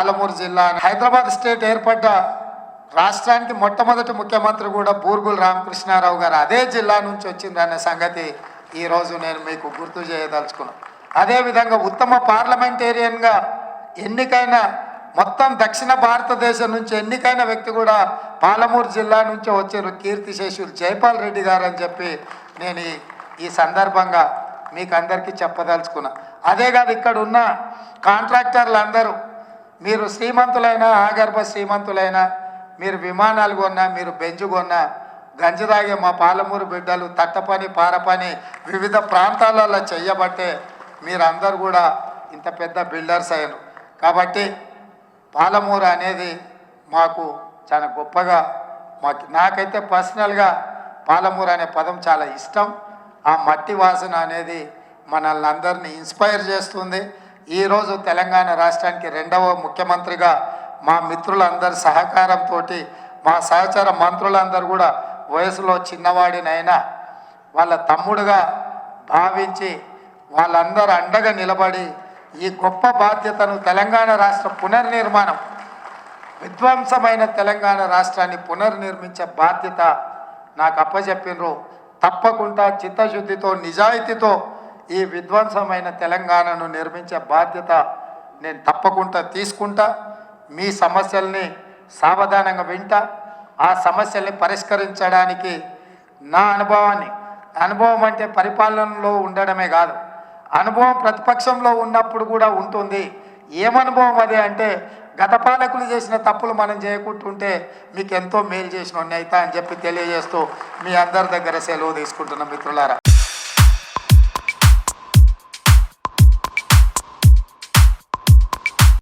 పాలమూరు జిల్లా హైదరాబాద్ స్టేట్ ఏర్పడ్డ రాష్ట్రానికి మొట్టమొదటి ముఖ్యమంత్రి కూడా బూర్గుల రామకృష్ణారావు గారు అదే జిల్లా నుంచి వచ్చిందనే సంగతి ఈరోజు నేను మీకు గుర్తు చేయదలుచుకున్నాను. అదేవిధంగా ఉత్తమ పార్లమెంటేరియన్గా ఎన్నికైన మొత్తం దక్షిణ భారతదేశం నుంచి ఎన్నికైన వ్యక్తి కూడా పాలమూరు జిల్లా నుంచి వచ్చారు కీర్తి శేషులు జైపాల్ రెడ్డి గారు అని చెప్పి నేను ఈ సందర్భంగా మీకు అందరికీ చెప్పదలుచుకున్నా. అదే కాదు ఇక్కడ ఉన్న కాంట్రాక్టర్లు అందరూ మీరు శ్రీమంతులైనా ఆగర్భ శ్రీమంతులైనా మీరు విమానాలు కొన్నా మీరు బెంజు కొన్నా గంజి తాగే మా పాలమూరు బిడ్డలు తట్టపని పారపని వివిధ ప్రాంతాలలో చెయ్యబట్టే మీరందరూ కూడా ఇంత పెద్ద బిల్డర్స్ అయ్యారు కాబట్టి పాలమూరు అనేది మాకు చాలా గొప్పగా మాకు నాకైతే పర్సనల్గా పాలమూరు అనే పదం చాలా ఇష్టం. ఆ మట్టి వాసన అనేది మనల్ని అందరినీ ఇన్స్పైర్ చేస్తుంది. ఈరోజు తెలంగాణ రాష్ట్రానికి రెండవ ముఖ్యమంత్రిగా మా మిత్రులందరి సహకారంతో మా సహచర మంత్రులందరూ కూడా వయసులో చిన్నవాడినైనా వాళ్ళ తమ్ముడుగా భావించి వాళ్ళందరూ అండగా నిలబడి ఈ గొప్ప బాధ్యతను తెలంగాణ రాష్ట్ర పునర్నిర్మాణం విధ్వంసమైన తెలంగాణ రాష్ట్రాన్ని పునర్నిర్మించే బాధ్యత నాకు అప్పచెప్పినరు తప్పకుండా చిత్తశుద్ధితో నిజాయితీతో ఈ విధ్వంసమైన తెలంగాణను నిర్మించే బాధ్యత నేను తప్పకుండా తీసుకుంటా. మీ సమస్యల్ని సావధానంగా వింటా. ఆ సమస్యల్ని పరిష్కరించడానికి నా అనుభవాన్ని అనుభవం అంటే పరిపాలనలో ఉండడమే కాదు అనుభవం ప్రతిపక్షంలో ఉన్నప్పుడు కూడా ఉంటుంది. ఏమనుభవం అది అంటే గత పాలకులు చేసిన తప్పులు మనం చేయకుంటుంటే మీకు ఎంతో మేలు చేసిన అవుతా అని చెప్పి తెలియజేస్తూ మీ అందరి దగ్గర సెలవు తీసుకుంటున్న మిత్రులారా.